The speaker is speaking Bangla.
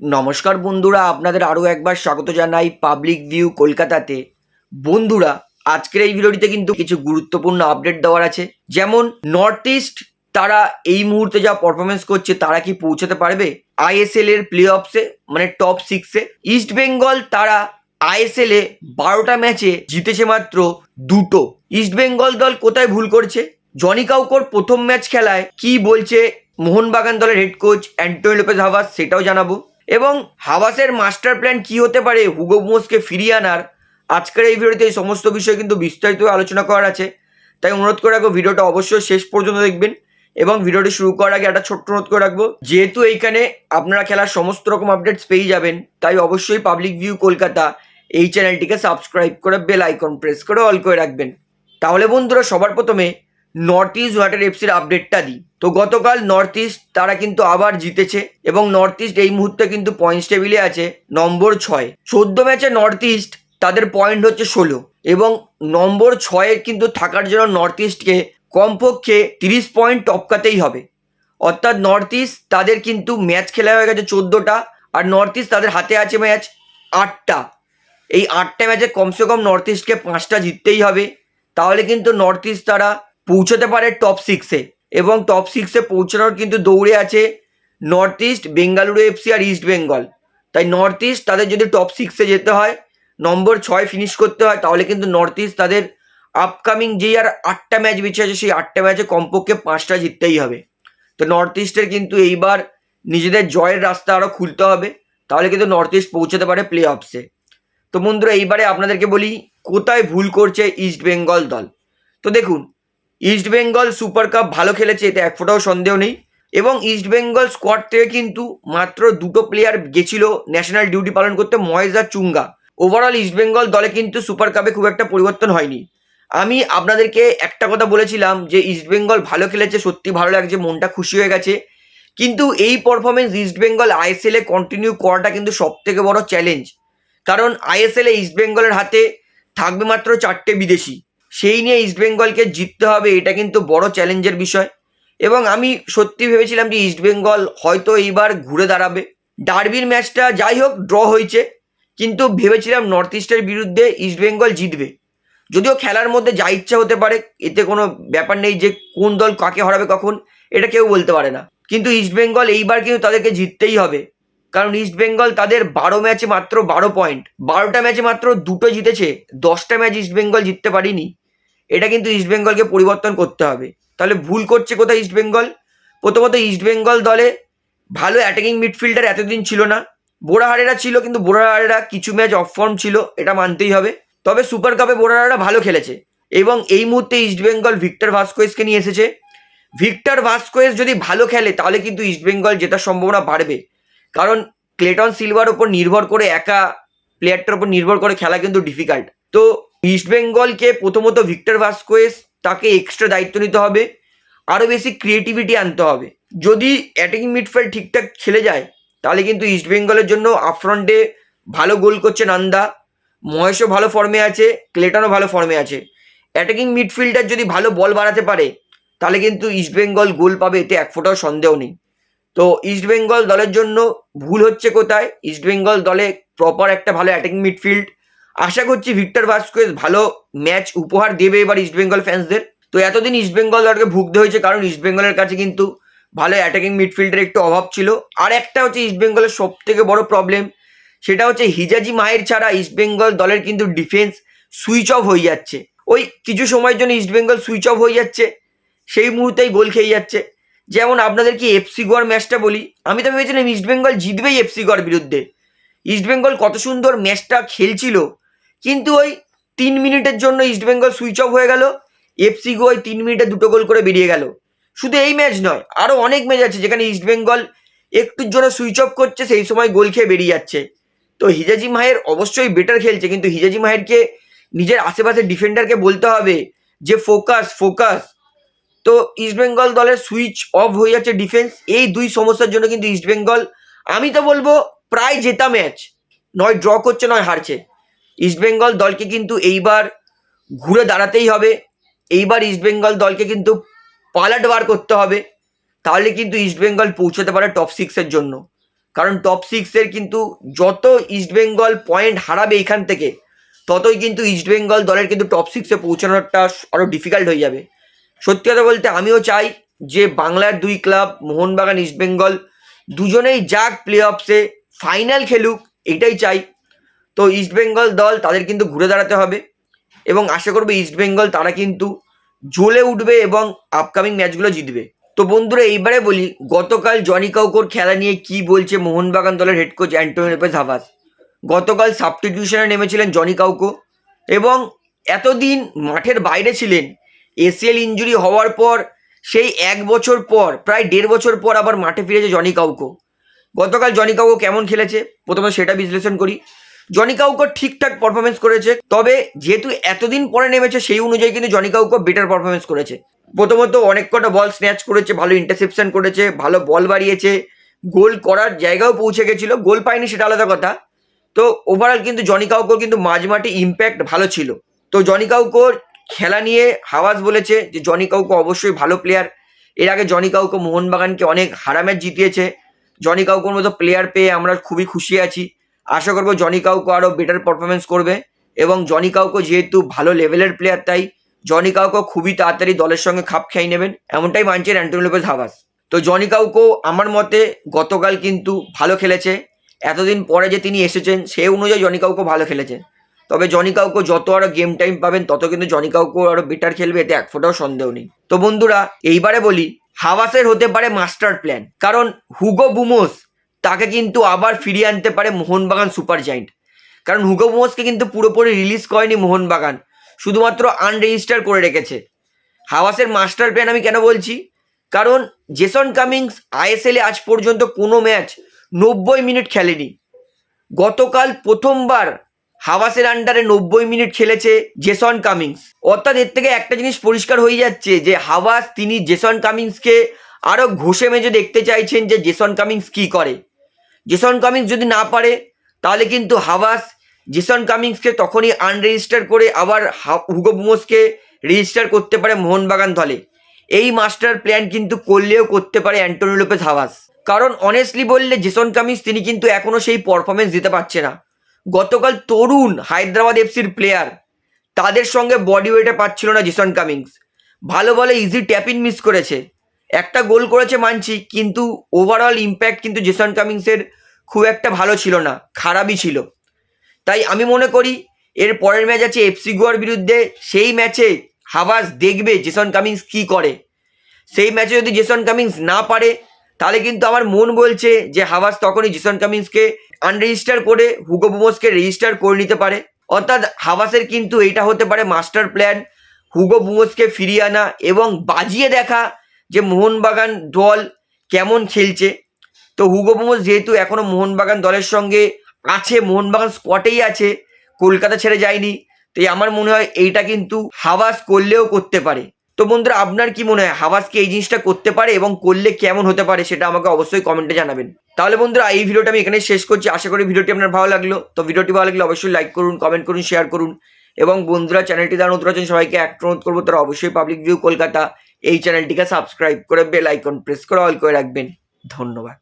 নমস্কার বন্ধুরা, আপনাদের আরও একবার স্বাগত জানাই পাবলিক ভিউ কলকাতাতে। বন্ধুরা, আজকের এই ভিডিওটিতে কিন্তু কিছু গুরুত্বপূর্ণ আপডেট দেওয়ার আছে। যেমন নর্থ ইস্ট তারা এই মুহূর্তে যা পারফরমেন্স করছে, তারা কি পৌঁছাতে পারবে? আইএসএল এর প্লে অফসে মানে টপ সিক্সে ইস্ট বেঙ্গল তারা আইএসএল এ বারোটা ম্যাচে জিতেছে মাত্র দুটো। ইস্ট বেঙ্গল দল কোথায় ভুল করছে? জনি কাউকর প্রথম ম্যাচ খেলায় কি বলছে? মোহনবাগান দলের head coach Antonio Lopez Habas সেটাও জানাব। এবং হাভাসের মাস্টার প্ল্যান কি হতে পারে হুগো বোসকে ফিরিয়ে আনার? আজকের এই ভিডিওতে এই সমস্ত বিষয় কিন্তু বিস্তারিত আলোচনা করার আছে। তাই অনুরোধ করে রাখব, ভিডিওটা অবশ্যই শেষ পর্যন্ত দেখবেন এবং ভিডিওটি শুরু করার আগে একটা ছোট্ট অনুরোধ করে রাখব, যেহেতু এইখানে আপনারা খেলার সমস্ত রকম আপডেটস পেয়ে যাবেন, তাই অবশ্যই পাবলিক ভিউ কলকাতা এই চ্যানেলটিকে সাবস্ক্রাইব করে বেল আইকন প্রেস করে অল করে রাখবেন। তাহলে বন্ধুরা, সবার প্রথমে নর্থ ইস্ট ওয়াটার এফসির আপডেটটা দিই। তো গতকাল নর্থ ইস্ট তারা কিন্তু আবার জিতেছে এবং নর্থ ইস্ট এই মুহূর্তে কিন্তু পয়েন্টস টেবিলে আছে নম্বর ছয়। চোদ্দ ম্যাচে নর্থ ইস্ট তাদের পয়েন্ট হচ্ছে ষোলো এবং নম্বর ছয়ে কিন্তু থাকার জন্য নর্থ ইস্টকে কমপক্ষে তিরিশ পয়েন্ট টপকাতেই হবে। অর্থাৎ নর্থ ইস্ট তাদের কিন্তু ম্যাচ খেলা হয়ে গেছে চোদ্দোটা আর নর্থ ইস্ট তাদের হাতে আছে ম্যাচ আটটা। এই আটটা ম্যাচে কমসে কম নর্থ ইস্টকে পাঁচটা জিততেই হবে। তাহলে কিন্তু নর্থ ইস্ট তারা পৌঁছতে পারে টপ সিক্সে এবং টপ সিক্সে পৌঁছানোর কিন্তু দৌড়ে আছে নর্থ ইস্ট বেঙ্গালুরু এফসি আর ইস্ট বেঙ্গল তাই নর্থ ইস্ট তাদের যদি টপ সিক্সে যেতে হয় নম্বর ছয় ফিনিশ করতে হয়, তাহলে কিন্তু নর্থ ইস্ট তাদের আপকামিং যেই আর আটটা ম্যাচ বেঁচে আছে, সেই আটটা ম্যাচে কমপক্ষে পাঁচটা জিততেই হবে। তো নর্থ ইস্টের কিন্তু এইবার নিজেদের জয়ের রাস্তা আরও খুলতে হবে, তাহলে কিন্তু নর্থ ইস্ট পৌঁছাতে পারে প্লে অফসে তো বন্ধুরা, এইবারে আপনাদেরকে বলি, কোথায় ভুল করছে ইস্ট বেঙ্গল দল? তো দেখুন ইস্ট বেঙ্গল সুপার কাপ ভালো খেলেছে, এতে এক ফোঁটাও সন্দেহ নেই। এবং ইস্ট বেঙ্গল স্কোয়াড থেকে কিন্তু মাত্র দুটো প্লেয়ার গেছিল ন্যাশনাল ডিউটি পালন করতে, মহেশ আর চুঙ্গা। ওভারঅল ইস্ট বেঙ্গল দলে কিন্তু সুপার কাপে খুব একটা পরিবর্তন হয়নি। আমি আপনাদেরকে একটা কথা বলেছিলাম যে ইস্ট বেঙ্গল ভালো খেলেছে, সত্যি ভালো লাগছে, মনটা খুশি হয়ে গেছে। কিন্তু এই পারফরমেন্স ইস্ট বেঙ্গল আইএসএলে কন্টিনিউ করাটা কিন্তু সব থেকে বড় চ্যালেঞ্জ কারণ আইএসএলে ইস্ট বেঙ্গলের হাতে থাকবে মাত্র চারটে বিদেশি। সেই নিয়ে ইস্ট বেঙ্গলকে জিততে হবে, এটা কিন্তু বড় চ্যালেঞ্জের বিষয়। এবং আমি সত্যি ভেবেছিলাম যে ইস্ট বেঙ্গল হয়তো এইবার ঘুরে দাঁড়াবে। ডার্বির ম্যাচটা যাই হোক ড্র হয়েছে। কিন্তু ভেবেছিলাম নর্থ ইস্টের বিরুদ্ধে ইস্ট বেঙ্গল জিতবে। যদিও খেলার মধ্যে যা ইচ্ছা হতে পারে, এতে কোনো ব্যাপার নেই যে কোন দল কাকে হারাবে কখন, এটা কেউ বলতে পারে না। কিন্তু ইস্ট বেঙ্গল এইবার কিন্তু তাদেরকে জিততেই হবে। কারণ ইস্ট বেঙ্গল তাদের বারো ম্যাচে মাত্র বারো পয়েন্ট বারোটা ম্যাচে মাত্র দুটো জিতেছে, দশটা ম্যাচ ইস্ট বেঙ্গল জিততে পারিনি। এটা কিন্তু ইস্ট বেঙ্গলকে পরিবর্তন করতে হবে। তাহলে ভুল করছে কোথায় ইস্ট বেঙ্গল প্রথমত ইস্ট বেঙ্গল দলে ভালো অ্যাটাকিং মিডফিল্ডার এতদিন ছিল না। বোরাহারেরা ছিল, কিন্তু বোরাহারেরা কিছু ম্যাচ অফ ফর্ম ছিল, এটা মানতেই হবে। তবে সুপার কাপে বোরাহারেরা ভালো খেলেছে। এবং এই মুহূর্তে ইস্ট বেঙ্গল ভিক্টর ভাস্কোয়েসকে নিয়ে এসেছে। ভিক্টর ভাস্কোয়েস যদি ভালো খেলে, তাহলে কিন্তু ইস্ট বেঙ্গল জেতার সম্ভাবনা বাড়বে। কারণ ক্লেটন সিলভার ওপর নির্ভর করে একা প্লেয়ারটার উপর নির্ভর করে খেলা কিন্তু ডিফিকাল্ট তো ইস্ট বেঙ্গলকে প্রথমত ভিক্টর ভাস্কোয়েস তাকে এক্সট্রা দায়িত্ব নিতে হবে। আরও বেশি ক্রিয়েটিভিটি আনতে হবে। যদি অ্যাটাকিং মিডফিল্ড ঠিকঠাক খেলে যায়, তাহলে কিন্তু ইস্ট বেঙ্গলের জন্য আপফ্রন্টে ভালো গোল করছে নান্দা। মহেশও ভালো ফর্মে আছে ক্লেটনও ভালো ফর্মে আছে। অ্যাটাকিং মিডফিল্ডার যদি ভালো বল বাড়াতে পারে, তাহলে কিন্তু ইস্ট বেঙ্গল গোল পাবে, এতে এক ফোঁটাও সন্দেহ নেই। তো ইস্ট বেঙ্গল দলের জন্য ভুল হচ্ছে কোথায়? ইস্ট বেঙ্গল দলে প্রপার একটা ভালো অ্যাটাকিং মিডফিল্ড আশা করছি ভিক্টর ভাস্কোয়েস ভালো ম্যাচ উপহার দেবে এবার ইস্ট বেঙ্গল ফ্যান্সদের তো এতদিন ইস্ট বেঙ্গল দলকে ভুগতে হয়েছে, কারণ ইস্ট বেঙ্গলের কাছে কিন্তু ভালো অ্যাটাকিং মিডফিল্ডের একটু অভাব ছিল। আর একটা হচ্ছে ইস্ট বেঙ্গলের সব থেকে বড় প্রবলেম সেটা হচ্ছে হিজাজি মায়ের ছাড়া ইস্ট বেঙ্গল দলের কিন্তু ডিফেন্স সুইচ অফ হয়ে যাচ্ছে। ওই কিছু সময়ের জন্য ইস্ট বেঙ্গল সুইচ অফ হয়ে যাচ্ছে, সেই মুহূর্তেই গোল খেয়ে যাচ্ছে। যেমন আপনাদেরকে এফসি গোয়ার ম্যাচটা বলি, আমি তো ভেবেছিলাম ইস্ট বেঙ্গল জিতবেই এফসি গোয়ার বিরুদ্ধে। ইস্ট বেঙ্গল কত সুন্দর ম্যাচটা খেলছিল, কিন্তু ওই তিন মিনিটের জন্য ইস্ট বেঙ্গল সুইচ অফ হয়ে গেল এফসি গো ওই তিন মিনিটে দুটো গোল করে বেরিয়ে গেল। শুধু এই ম্যাচ নয় আরও অনেক ম্যাচ আছে যেখানে ইস্ট বেঙ্গল একটুর জন্য সুইচ অফ করছে, সেই সময় গোল খেয়ে বেরিয়ে যাচ্ছে। তো হিজাজি মাহের অবশ্যই বেটার খেলছে, কিন্তু হিজাজি মাহেরকে নিজের আশেপাশে ডিফেন্ডারকে বলতে হবে যে ফোকাস ফোকাস তো ইস্টবেঙ্গল দলের সুইচ অফ হয়ে যাচ্ছে ডিফেন্স এই দুই সমস্যার জন্য কিন্তু ইস্টবেঙ্গল আমি তো বলব প্রায় জেতা ম্যাচ নয় ড্র করছে, নয় হারছে। ইস্টবেঙ্গল দলকে কিন্তু এইবার ঘুরে দাঁড়াতেই হবে। এইবার ইস্টবেঙ্গল দলকে কিন্তু পালাট বার করতে হবে। তাহলে কিন্তু ইস্টবেঙ্গল পৌঁছতে পারে টপ সিক্সের জন্য। কারণ টপ সিক্সের কিন্তু যত ইস্টবেঙ্গল পয়েন্ট হারাবে এখান থেকে, ততই কিন্তু ইস্টবেঙ্গল দলের কিন্তু টপ সিক্সে পৌঁছানোটা আরও ডিফিকাল্ট হয়ে যাবে। সত্যি কথা বলতে আমিও চাই যে বাংলার দুই ক্লাব, মোহনবাগান ইস্টবেঙ্গল দুজনেই যাক প্লে অফসে ফাইনাল খেলুক, এটাই চাই। তো ইস্টবেঙ্গল দল তাদের কিন্তু ঘুরে দাঁড়াতে হবে এবং আশা করব ইস্টবেঙ্গল তারা কিন্তু জ্বলে উঠবে এবং আপকামিং ম্যাচগুলো জিতবে। তো বন্ধুরা, এইবারে বলি, গতকাল জনি কাউকোর খেলা নিয়ে কি বলছে মোহনবাগান দলের head coach Antonio Lopez Habas? গতকাল সাবস্টিটিউশনে নেমেছিলেন জনি কাউকো এবং এতদিন মাঠের বাইরে ছিলেন এসিএল ইঞ্জুরি হওয়ার পর, সেই এক বছর পর, প্রায় দেড় বছর পর আবার মাঠে ফিরেছে জনি কাউকো। গতকাল জনি কাউকো কেমন খেলেছে, প্রথমে সেটা বিশ্লেষণ করি। জনি কাউকো ঠিকঠাক পারফরমেন্স করেছে, তবে যেহেতু এতদিন পরে নেমেছে, সেই অনুযায়ী কিন্তু জনি কাউকো বেটার পারফরমেন্স করেছে। প্রথমত অনেক কটা বল স্ন্যাচ করেছে, ভালো ইন্টারসেপশন করেছে, ভালো বল বাড়িয়েছে, গোল করার জায়গাও পৌঁছে গেছিল, গোল পায়নি সেটা আলাদা কথা। তো ওভারঅল কিন্তু জনি কাউকোর কিন্তু মাঝমাঠে ইম্প্যাক্ট ভালো ছিল। তো জনি কাউকোর খেলা নিয়ে হাওয়াজ বলেছে যে, জনি কাউকো অবশ্যই ভালো প্লেয়ার এর আগে জনি কাউকো মোহনবাগানকে অনেক হারা ম্যাচ জিতিয়েছে। জনি কাউকোর মতো প্লেয়ার পেয়ে আমরা খুবই খুশি আছি। আশা করব জনি কাউকো আরও বেটার পারফরমেন্স করবে এবং জনি কাউকো যেহেতু ভালো লেভেলের প্লেয়ার তাই জনি কাউকো খুবই তাড়াতাড়ি দলের সঙ্গে খাপ খেয়ে নেবেন। এমনটাই মানছেন অ্যান্টনি লোপেজ হাভাস তো জনি কাউকো আমার মতে গতকাল কিন্তু ভালো খেলেছে। এতদিন পরে যে তিনি এসেছেন সেই অনুযায়ী জনি কাউকো ভালো খেলেছে। তবে জনি কাউকো যত আরও গেম টাইম পাবেন, তত কিন্তু জনি কাউকো আরও বেটার খেলবে, এতে এক ফোটাও সন্দেহ নেই। তো বন্ধুরা, এইবারে বলি হাওয়াসের হতে পারে মাস্টার প্ল্যান কারণ হুগো বুমোস তাকে কিন্তু আবার ফিরিয়ে আনতে পারে মোহনবাগান সুপার জায়েন্ট কারণ হুগো বুমোসকে কিন্তু পুরোপুরি রিলিজ করেনি মোহনবাগান, শুধুমাত্র আনরেজিস্টার করে রেখেছে। হাওয়াসের মাস্টার প্ল্যান আমি কেন বলছি? কারণ জেসন কামিংস আইএসএলে আজ পর্যন্ত কোনো ম্যাচ নব্বই মিনিট খেলেনি। গতকাল প্রথমবার হাওয়াসের আন্ডারে নব্বই মিনিট খেলেছে জেসন কামিংস অর্থাৎ এর থেকে একটা জিনিস পরিষ্কার হয়ে যাচ্ছে যে হাওয়াস তিনি জেসন কামিংসকে আরও ঘষে মেজে দেখতে চাইছেন যে জেসন কামিংস কী করে। জেসন কামিংস যদি না পারে, তাহলে কিন্তু হাওয়াস জেসন কামিংসকে তখনই আনরেজিস্টার করে আবার হুগো বুমোসকে রেজিস্টার করতে পারে মোহনবাগান দলে। এই মাস্টার প্ল্যান কিন্তু করলেও করতে পারে অ্যান্টনি লোপেজ হাওয়াস কারণ অনেস্টলি বললে জেসন কামিংস তিনি কিন্তু এখনও সেই পারফরমেন্স দিতে পারছে না। গতকাল তরুণ হায়দ্রাবাদ এফসির প্লেয়ার তাদের সঙ্গে বডি ওয়েটে পাচ্ছিল না জিসন কামিংস। ভালো ভালো ইজি ট্যাপিন মিস করেছে। একটা গোল করেছে মানছি, কিন্তু ওভারঅল ইম্প্যাক্ট কিন্তু জেসন কামিংসের খুব একটা ভালো ছিল না, খারাপই ছিল। তাই আমি মনে করি, এর পরের ম্যাচ আছে এফসি গোয়ার বিরুদ্ধে, সেই ম্যাচে হাবাস দেখবে জেসন কামিংস কী করে। সেই ম্যাচে যদি জেসন কামিংস না পারে, তাহলে কিন্তু আমার মন বলছে যে হাবাস তখনই জেসন কামিংসকে আনরেজিস্টার করে হুগো বুমোসকে রেজিস্টার করে নিতে পারে। অর্থাৎ হাবাসের কিন্তু এইটা হতে পারে মাস্টার প্ল্যান হুগো বুমোসকে ফিরিয়ে আনা এবং বাজিয়ে দেখা যে মোহনবাগান দল কেমন খেলছে। তো হুগো বুমোস যেহেতু এখনও মোহনবাগান দলের সঙ্গে আছে, মোহনবাগান স্পটেই আছে, কলকাতা ছেড়ে যায়নি তো এই আমার মনে হয় এইটা কিন্তু হাওয়াস করলেও করতে পারে। তো বন্ধুরা, আপনার কি মনে হয় হাওয়াজ কি এই জিনিসটা করতে পারে এবং করলে কেমন হতে পারে সেটা আমাকে অবশ্যই কমেন্টে জানাবেন। তাহলে বন্ধুরা, এই ভিডিওটা আমি এখানে শেষ করছি। আশা করি ভিডিওটি আপনার ভালো লাগল। তো ভিডিওটি ভালো লাগলে অবশ্যই লাইক করুন কমেন্ট করুন শেয়ার করুন। এবং বন্ধুরা চ্যানেলটি দ্বারা নতুন আছেন, সবাইকে এক অনুরোধ করব, তারা অবশ্যই পাবলিক ভিউ কলকাতা এই চ্যানেলটিকে সাবস্ক্রাইব করে বেল আইকন প্রেস করে অল করে রাখবেন। ধন্যবাদ।